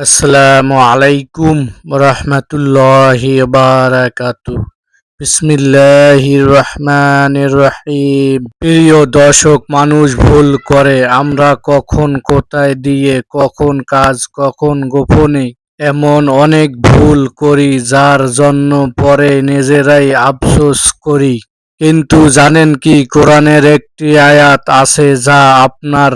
আসসালামু আলাইকুম রহমতুল্লাহি বারাকাতু বিসমিল্লাহির রহমানির রহিম। প্রিয় দর্শক, মানুষ ভুল করে। আমরা কখন কোথায় দিয়ে, কখন কাজ, কখন গোপনে এমন অনেক ভুল করি যার জন্য পরে নিজেরাই আফসোস করি। কিন্তু জানেন কি, কোরআনের একটি আয়াত আছে যা আপনার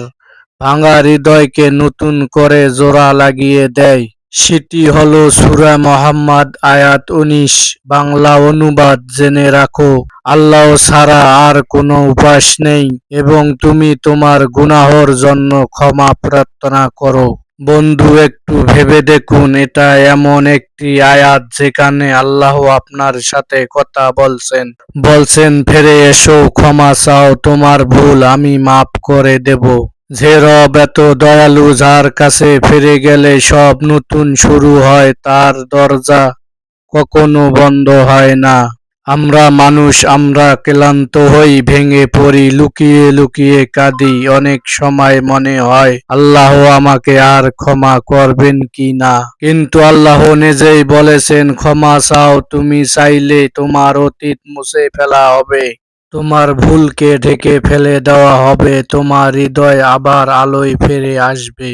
ভাঙা হৃদয়কে নতুন করে জোড়া লাগিয়ে দেয়। সেটি হলো সুরা মোহাম্মদ, আয়াত উনিশ। বাংলা অনুবাদ জেনে রাখো, আল্লাহ ছাড়া আর কোনো উপাস নেই এবং তুমি তোমার গুনাহর জন্য ক্ষমা প্রার্থনা করো। বন্ধু, একটু ভেবে দেখুন, এটা এমন একটি আয়াত যেখানে আল্লাহ আপনার সাথে কথা বলছেন। বলছেন, ফেরে এসো, ক্ষমা চাও, তোমার ভুল আমি মাফ করে দেব। যে রব এত দয়ালু যার কাছে ফিরে গেলে সব নতুন শুরু হয়, তার দরজা কখনো বন্ধ হয় না। আমরা মানুষ, আমরা ক্লান্ত হই, ভেঙে পড়ি, লুকিয়ে লুকিয়ে কাঁদি, অনেক সময় মনে হয়, আল্লাহ আমাকে আর ক্ষমা করবেন কি না? কিন্তু আল্লাহ নিজেই বলেছেন, ক্ষমা চাও, তুমি চাইলে তোমার অতীত মুছে ফেলা হবে। তোমার ভুলকে ঢেকে ফেলে দেওয়া হবে, তোমার হৃদয় আবার আলোয় ফিরে আসবে।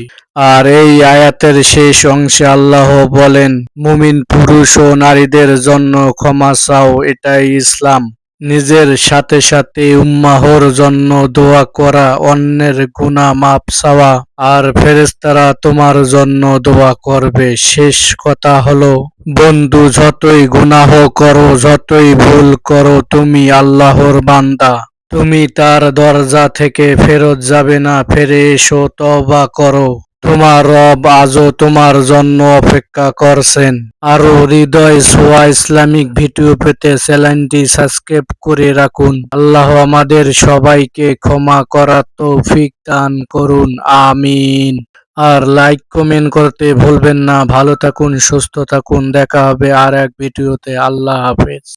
আর এই আয়াতের শেষ অংশে আল্লাহ বলেন, মুমিন পুরুষ ও নারীদের জন্য ক্ষমা চাও, এটাই ইসলাম। নিজের সাথে সাথে উম্মাহর জন্য দোয়া করা, অন্যের গুণা মাপ চাওয়া। আর ফেরেস্তারা তোমার জন্য দোয়া করবে। শেষ কথা হলো, বন্ধু, যতই গুনাহ করো, যতই ভুল করো, তুমি আল্লাহর বান্দা। তুমি তার দরজা থেকে ফেরত যাবে না, ফিরে এসো তবা করো। তোমার রব আজও তোমার জন্য অপেক্ষা করছেন। আরও হৃদয় সোয়া ইসলামিক ভিডিও পেতে চ্যানেলটি সাবস্ক্রাইব করে রাখুন। আল্লাহ আমাদের সবাইকে ক্ষমা করার তৌফিক দান করুন। আমিন। আর লাইক, কমেন্ট করতে ভুলবেন না। ভালো থাকুন, সুস্থ থাকুন। দেখা হবে আর এক ভিডিওতে। আল্লাহ হাফেজ।